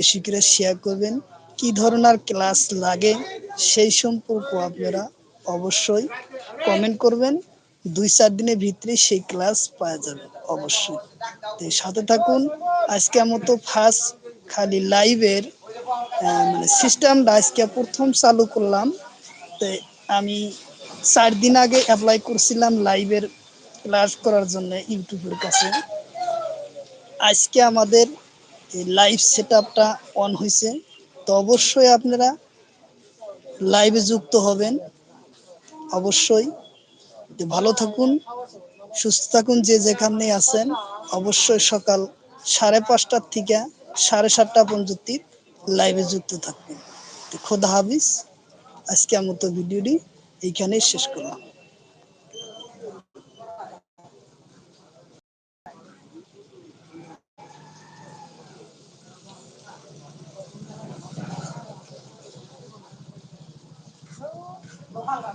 বেশি শেয়ার করবেন। কি ধরনের ক্লাস লাগে সেই সম্পর্ক আপনারা অবশ্যই কমেন্ট করবেন। দুই চার দিনের ভিতরে সেই ক্লাস পাওয়া যাবে, অবশ্যই। তো সাথে থাকুন। আজকের মতো ফার্স্ট খালি লাইভের মানে সিস্টেমটা আজকে প্রথম চালু করলাম। তো আমি চার দিন আগে অ্যাপ্লাই করছিলাম লাইভের ক্লাস করার জন্য ইউটিউবের কাছে। আজকে আমাদের লাইভ সেট আপটা অন হয়েছে তো অবশ্যই আপনারা লাইভে যুক্ত হবেন। অবশ্যই। ভালো থাকুন, সুস্থ থাকুন, যে যেখানে আছেন, অবশ্যই সকাল সাড়ে পাঁচটার থেকে সাড়ে সাতটা পর্যন্ত লাইভে যুক্ত থাকবেন খোদা হাফিজ আজকে আমার তো ভিডিওটি এইখানেই শেষ করলাম।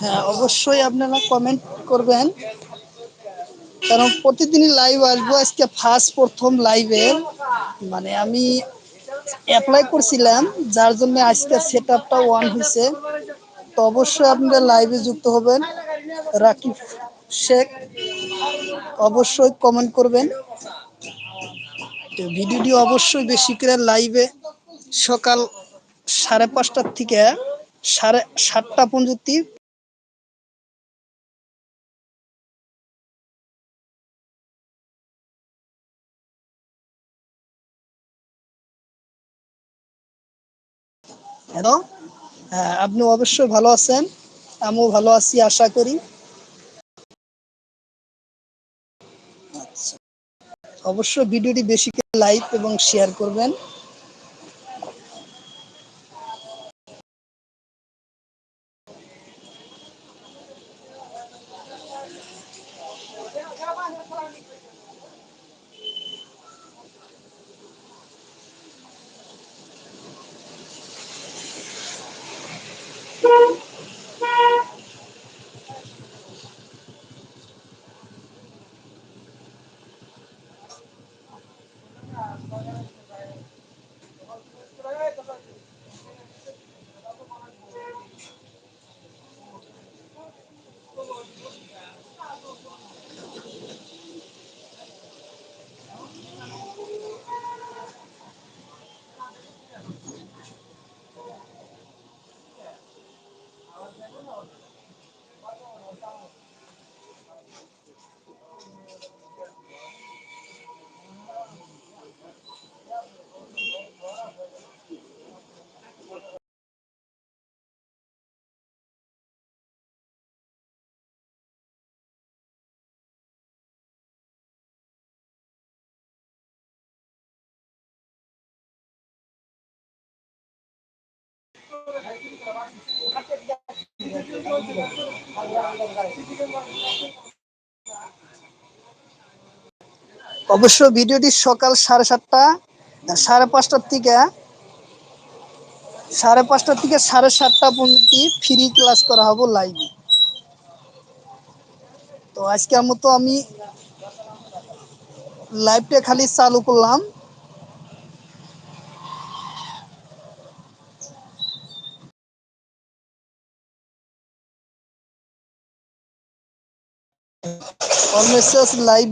হ্যাঁ অবশ্যই আপনারা কমেন্ট করবেন। কারণ প্রতিদিনই লাইভ আসব, আজকে ফার্স্ট প্রথম লাইভে মানে আমি অ্যাপ্লাই করছিলাম, যার জন্য আজকে সেট আপটা ওয়ান হয়েছে। তো অবশ্যই আপনারা লাইভে যুক্ত হবেন। রাকিব শেখ, অবশ্যই কমেন্ট করবেন। ভিডিওটি অবশ্যই বেশি করে লাইভে সকাল সাড়ে পাঁচটার থেকে সাড়ে সাতটা পর্যন্ত হ্যালো হ্যাঁ আপনি অবশ্যই ভালো আছেন। আমিও ভালো আছি, আশা করি। আচ্ছা। অবশ্যই ভিডিওটি বেশি করে লাইক এবং শেয়ার করবেন। অবশ্য ভিডিওটি সকাল সাড়ে সাতটা, সাড়ে পাঁচটার থেকে, সাড়ে পাঁচটার থেকে সাড়ে সাতটা পর্যন্ত ফ্রি ক্লাস করা হব লাইভে তো আজকের মতো আমি লাইভটা খালি চালু করলাম। Message live